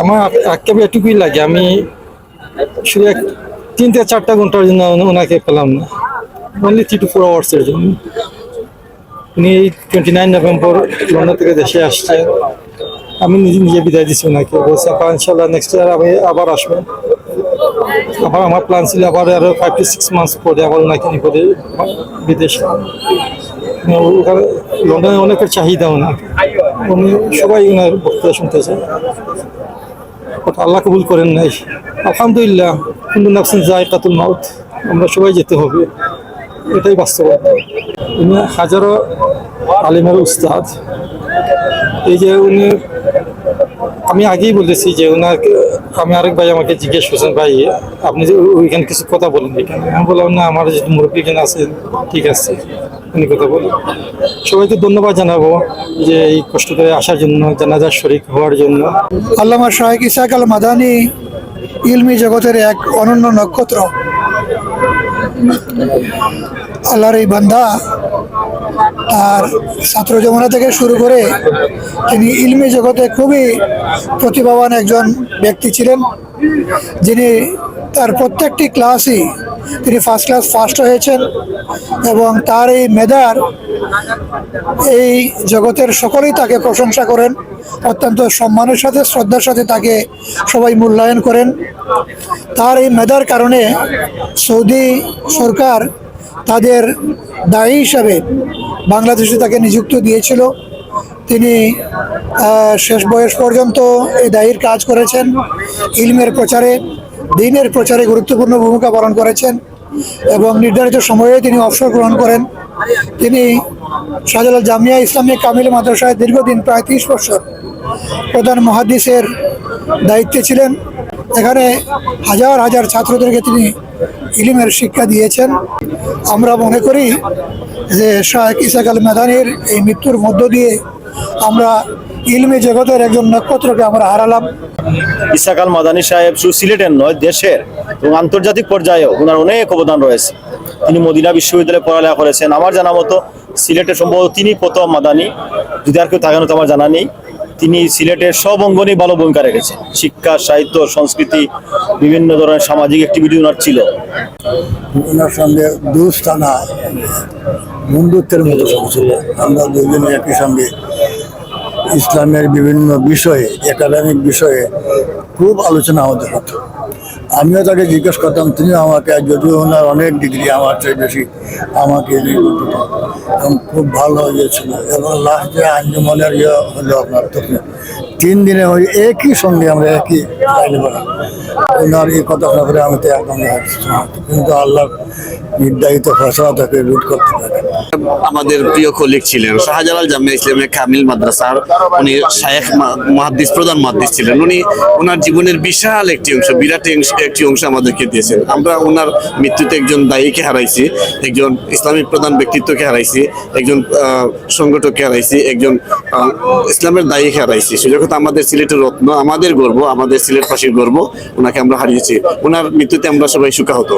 আমার আজকে এটুকুই লাগে। আমি শুধু এক তিন থেকে চারটা ঘণ্টার জন্য ওনাকে পেলাম না। অনলি থ্রি টু ফোর আওয়ার্সের জন্য। উনি টোয়েন্টি নাইন নভেম্বর লন্ডন থেকে দেশে আসছেন আমি নিজে নিজে বিদায় দিচ্ছি ওনাকে। বলছি আপা ইনশাল্লাহ নেক্সট ইয়ার আমি আবার আসব। আবার আমার প্ল্যান ছিল আবার আরও ফাইভ টু সিক্স মান্থস পরে আবার ওনাকে নিয়ে করে বিদেশে। ওখানে লন্ডনে অনেকের চাহিদা ওনার। উনি সবাই ওনার বক্তব্য শুনতেছে। কথা আল্লাহ কবুল করেন নাই। আলহামদুলিল্লাহ কিন্তু নাফসিন যায় কাতুল মাউথ আমরা সবাই যেতে হবে। এটাই বাস্তবতা। উনি হাজারো আলিমের উস্তাদ। এই যে উনি আমি আগেই বলেছি যে ওনাকে আমি আরেক ভাই আমাকে জিজ্ঞেস করছেন, ভাই, আপনি যে ওইখানে কিছু কথা বলেন এখানে আমি বললাম, না, আমার যে মুরব্বী এখানে আছে, ঠিক আছে, উনি কথা বলেন সবাইকে ধন্যবাদ জানাব যে এই কষ্ট করে আসার জন্য, জানাজার শরিক হওয়ার জন্য। আল্লামা শাহেক ইসাক আল মাদানি ইলমি জগতের এক অনন্য নক্ষত্র। আল্লাহর এই বান্ধা আর ছাত্র যমুনা থেকে শুরু করে তিনি ইলমি জগতে খুবই প্রতিভাবান একজন ব্যক্তি ছিলেন। যিনি তার প্রত্যেকটি ক্লাসই তিনি ফার্স্ট ক্লাস ফার্স্ট হয়েছেন এবং তার এই মেধার এই জগতের সকলেই তাকে প্রশংসা করেন, অত্যন্ত সম্মানের সাথে, শ্রদ্ধার সাথে তাকে সবাই মূল্যায়ন করেন। তার এই মেধার কারণে সৌদি সরকার তাদের দায়ী হিসাবে বাংলাদেশে তাকে নিযুক্ত দিয়েছিল। তিনি শেষ বয়স পর্যন্ত এই দায়ীর কাজ করেছেন। ইলমের প্রচারে, দিনের প্রচারে গুরুত্বপূর্ণ ভূমিকা পালন করেছেন এবং নির্ধারিত সময়ে তিনি অবসর গ্রহণ করেন। তিনি শাহজালাল জামিয়া ইসলামী কামিল মাদ্রাসায় দীর্ঘদিন প্রায় তিরিশ বছর প্রধান মহাদিসের দায়িত্বে ছিলেন। এখানে হাজার হাজার ছাত্রদেরকে তিনি ইলিমের শিক্ষা দিয়েছেন। আমরা মনে করি যে শাহ ইসাক আল মেদানির এই মৃত্যুর মধ্য দিয়ে আমরা ইলমে জগতের একজন নক্ষত্রকে আমরা হারালাম। ইসাকাল মাদানী সাহেব শুধু সিলেটের নয় দেশের এবং আন্তর্জাতিক পর্যায়েও ওনার অনেক অবদান রয়েছে। তিনি মদিনা বিশ্ববিদ্যালয়ে পড়ালেখা করেছেন। আমার জানা মতো সিলেটের সম্ভবত তিনি প্রথম মাদানি। যদি আর কেউ থাকেন তো আমার জানা নেই। তিনি সিলেটের সব অঙ্গনেই ভালো ভূমিকা রেখেছেন। শিক্ষা সাহিত্য সংস্কৃতি বিভিন্ন ধরনের সামাজিক অ্যাক্টিভিটি ওনার ছিল। ওনার সঙ্গে দুস্থানা বন্ধুত্বের মতো সব ছিল আমরা দুজনে একই সঙ্গে ইসলামের বিভিন্ন বিষয়ে, একাডেমিক বিষয়ে খুব আলোচনা আমাদের হতো। আমিও তাকে জিজ্ঞেস করতাম তিনি আমাকে, যদিও ওনার অনেক ডিগ্রি আমার চেয়ে বেশি, আমাকে এবং খুব ভালো হয়েছিল। এবং লাস্ট যে আঞ্জুমনের ইয়ে হলো আপনার তখন তিন দিনে ওই একই সঙ্গে আমরা একই লাইনে বেড়াম ওনার এই কথা করে আমি তো একদম কিন্তু আল্লাহ নির্ধারিত ফসলা তাকে রুট করতে পারে। আমাদের প্রিয় কলিগ ছিলেন, শাহজালাল জামিয়া ইসলামের কামিল মাদ্রাসার উনি শায়েখ মহাদ্দিস, প্রধান মহাদ্দিস ছিলেন। উনি ওনার জীবনের বিশাল একটি অংশ, বিরাট একটি অংশ আমাদেরকে দিয়েছেন। আমরা ওনার মৃত্যুতে একজন দায়ীকে হারাইছি, একজন ইসলামিক প্রধান ব্যক্তিত্বকে হারাইছি, একজন সংগঠককে হারাইছি, একজন ইসলামের দায়ীকে হারাইছি। সুযোগ আমাদের সিলেটের রত্ন, আমাদের গর্ব, আমাদের সিলেটবাসীর গর্ব, ওনাকে আমরা হারিয়েছি। ওনার মৃত্যুতে আমরা সবাই সুখাহত।